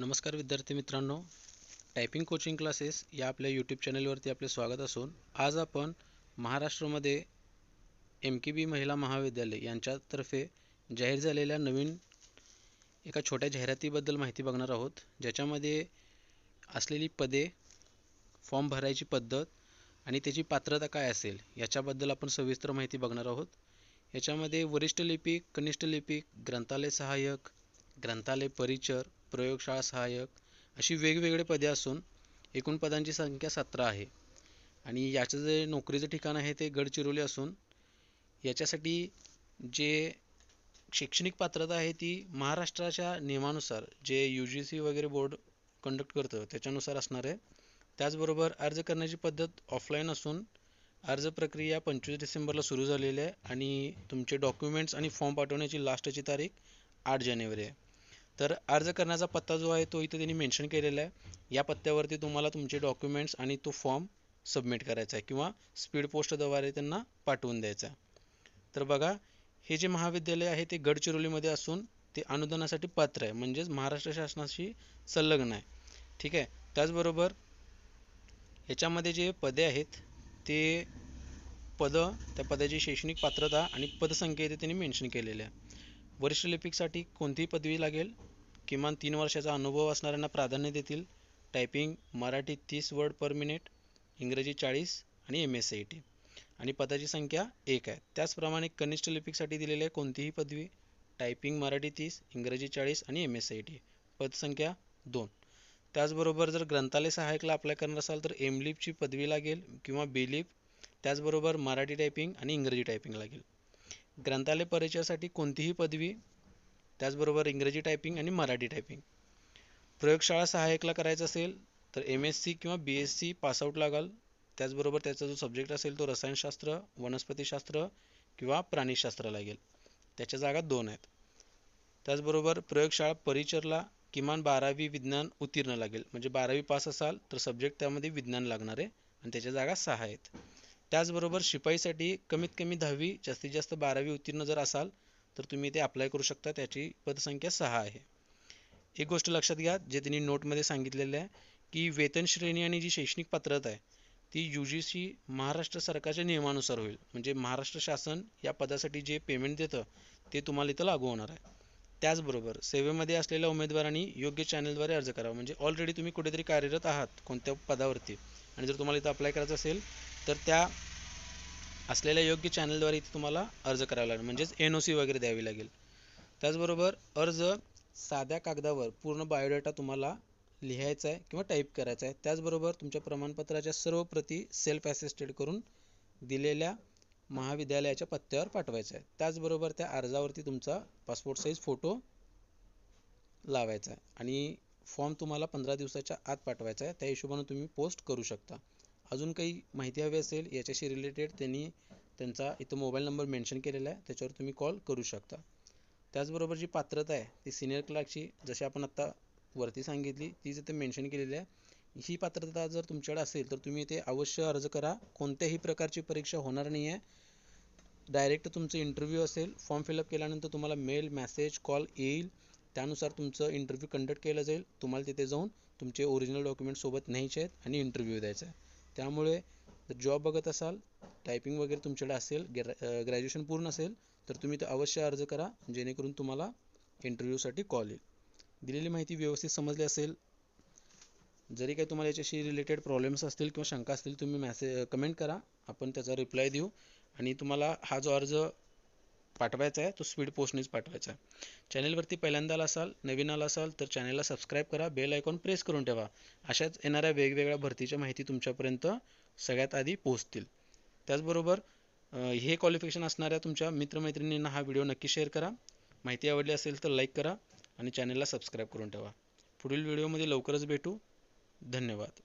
नमस्कार विद्यार्थी मित्रांनो. टायपिंग कोचिंग क्लासेस या आपल्या यूट्यूब चॅनलवरती आपले स्वागत असून आज आपण महाराष्ट्रामध्ये एम के बी महिला महाविद्यालय यांच्यातर्फे जाहीर झालेल्या नवीन एका छोट्या जाहिरातीबद्दल माहिती बघणार आहोत. ज्याच्यामध्ये असलेली पदे फॉर्म भरायची पद्धत आणि त्याची पात्रता काय असेल याच्याबद्दल आपण सविस्तर माहिती बघणार आहोत. याच्यामध्ये वरिष्ठ लिपिक कनिष्ठ लिपिक ग्रंथालय सहाय्यक ग्रंथालय परिचर प्रयोगशाळा सहाय्यक अशी वेगवेगळे पदे असून एकूण पदांची संख्या सतरा आहे. आणि याचं जे नोकरीचं ठिकाण आहे ते गडचिरोली असून याच्यासाठी जे शैक्षणिक पात्रता आहे ती महाराष्ट्राच्या नियमानुसार जे यू जी सी वगैरे बोर्ड कंडक्ट करतं त्याच्यानुसार असणार आहे. त्याचबरोबर अर्ज करण्याची पद्धत ऑफलाईन असून अर्ज प्रक्रिया पंचवीस डिसेंबरला सुरू झालेली आहे आणि तुमचे डॉक्युमेंट्स आणि फॉर्म पाठवण्याची लास्टची तारीख आठ जानेवारी आहे. तर अर्ज करण्याचा पत्ता जो आहे तो इथे त्यांनी मेन्शन केलेला आहे. या पत्त्यावरती तुम्हाला तुमचे डॉक्युमेंट्स आणि तो फॉर्म सबमिट करायचा आहे किंवा स्पीड पोस्टद्वारे त्यांना पाठवून द्यायचा आहे. तर बघा हे जे महाविद्यालय आहे ते गडचिरोलीमध्ये असून ते अनुदानासाठी पात्र आहे. म्हणजेच महाराष्ट्र शासनाशी संलग्न आहे. ठीक आहे? त्याचबरोबर याच्यामध्ये जे पदे आहेत ते पद त्या पदाची शैक्षणिक पात्रता आणि पदसंख्या इथे त्यांनी मेन्शन केलेल्या आहे वरिष्ठ लिपिकसाठी कोणतीही पदवी लागेल किमान तीन वर्षाचा अनुभव असणाऱ्यांना प्राधान्य देतील टायपिंग मराठी तीस वर्ड पर मिनिट इंग्रजी चाळीस आणि एम एस सी टी आणि पदाची संख्या एक आहे. त्याचप्रमाणे कनिष्ठ लिपिकसाठी दिलेली आहे कोणतीही पदवी टायपिंग मराठी तीस इंग्रजी चाळीस आणि एम एस सी टी पदसंख्या दोन. त्याचबरोबर जर ग्रंथालय सहाय्यकला अप्लाय करणार असाल तर एम लिपची पदवी लागेल किंवा बी लिप त्याचबरोबर मराठी टायपिंग आणि इंग्रजी टायपिंग लागेल. ग्रंथालय परिचयासाठी कोणतीही पदवी त्याचबरोबर इंग्रजी टायपिंग आणि मराठी टायपिंग प्रयोगशाळा सहाय्यकला करायचं असेल तर एम एस सी किंवा B S C pass out लागाल. त्याचबरोबर त्याचा जो सब्जेक्ट असेल तो रसायनशास्त्र वनस्पतीशास्त्र किंवा प्राणीशास्त्र लागेल त्याच्या जागा दोन आहेत. त्याचबरोबर प्रयोगशाळा परिचरला किमान बारावी विज्ञान उत्तीर्ण लागेल. म्हणजे बारावी पास असाल तर सब्जेक्ट त्यामध्ये विज्ञान लागणार आहे आणि त्याच्या जागा सहा आहेत. त्याचबरोबर शिपाईसाठी कमीत कमी दहावी जास्तीत जास्त बारावी उत्तीर्ण जर असाल तर तुम्ही ते अप्लाय करू शकता. त्याची पदसंख्या सहा आहे. एक गोष्ट लक्षात घ्या जे त्यांनी नोटमध्ये सांगितलेलं आहे की वेतन श्रेणी आणि जी शैक्षणिक पात्रता आहे ती यू जी सी महाराष्ट्र सरकारच्या नियमानुसार होईल. म्हणजे महाराष्ट्र शासन या पदासाठी जे पेमेंट देतं ते तुम्हाला इथं लागू होणार आहे. त्याचबरोबर सेवेमध्ये असलेल्या उमेदवारांनी योग्य चॅनलद्वारे अर्ज करावा. म्हणजे ऑलरेडी तुम्ही कुठेतरी कार्यरत आहात कोणत्या पदावरती. आणि जर तुम्हाला इथं अप्लाय करायचं असेल तर त्या असलेल्या योग्य चॅनलद्वारे इथे तुम्हाला अर्ज करावा लागेल. म्हणजेच एन ओ सी वगैरे द्यावी लागेल. त्याचबरोबर अर्ज साध्या कागदावर पूर्ण बायोडेटा तुम्हाला लिहायचा आहे किंवा टाईप करायचा आहे. त्याचबरोबर तुमच्या प्रमाणपत्राच्या सर्व प्रती सेल्फ असिस्टेड करून दिलेल्या महाविद्यालयाच्या पत्त्यावर पाठवायचा आहे. त्याचबरोबर त्या अर्जावरती तुमचा पासपोर्ट साईज फोटो लावायचा आहे. आणि फॉर्म तुम्हाला पंधरा दिवसाच्या आत पाठवायचा आहे. त्या हिशोबाने तुम्ही पोस्ट करू शकता. अजून काही माहिती हवी असेल याच्याशी रिलेटेड त्यांनी त्यांचा इथं मोबाईल नंबर मेन्शन केलेला आहे त्याच्यावर तुम्ही कॉल करू शकता. त्याचबरोबर जी पात्रता आहे ती सिनियर क्लार्कची जशी आपण आत्ता वरती सांगितली तीच इथे मेन्शन केलेली आहे ही पात्रता जर तुमच्याकडे असेल तर तुम्ही इथे अवश्य अर्ज करा. कोणत्याही प्रकारची परीक्षा होणार नाही आहे डायरेक्ट तुमचं इंटरव्ह्यू असेल फॉर्म फिलअप केल्यानंतर तुम्हाला मेल मॅसेज कॉल येईल. त्यानुसार तुमचं इंटरव्ह्यू कंडक्ट केलं जाईल. तुम्हाला तिथे जाऊन तुमचे ओरिजिनल डॉक्युमेंट सोबत न्यायचे आहेत आणि इंटरव्ह्यू द्यायचा आहे त्यामुळे जर जॉब बघत असाल टायपिंग वगैरे तुमच्याकडे असेल ग्रॅ ग्रॅज्युएशन पूर्ण असेल तर तुम्ही तर अवश्य अर्ज करा जेणेकरून तुम्हाला इंटरव्ह्यूसाठी कॉल येईल. दिलेली माहिती व्यवस्थित समजली असेल जरी काही तुम्हाला याच्याशी रिलेटेड प्रॉब्लेम्स असतील किंवा शंका असतील तुम्ही मॅसेज कमेंट करा आपण त्याचा रिप्लाय देऊ आणि तुम्हाला हा जो अर्ज पाठवायचा आहे तो स्पीड पोस्टनेच पाठवायचा आहे. चॅनेलवरती पहिल्यांदा आला असाल नवीन आला असाल तर चॅनलला सबस्क्राईब करा बेल आयकॉन प्रेस करून ठेवा. अशाच येणाऱ्या वेगवेगळ्या भरतीच्या माहिती तुमच्यापर्यंत सगळ्यात आधी पोहोचतील. त्याचबरोबर हे क्वालिफिकेशन असणाऱ्या तुमच्या मित्रमैत्रिणींना हा व्हिडिओ नक्की शेअर करा. माहिती आवडली असेल तर लाईक करा आणि चॅनलला सबस्क्राईब करून ठेवा. पुढील व्हिडिओमध्ये लवकरच भेटू. धन्यवाद.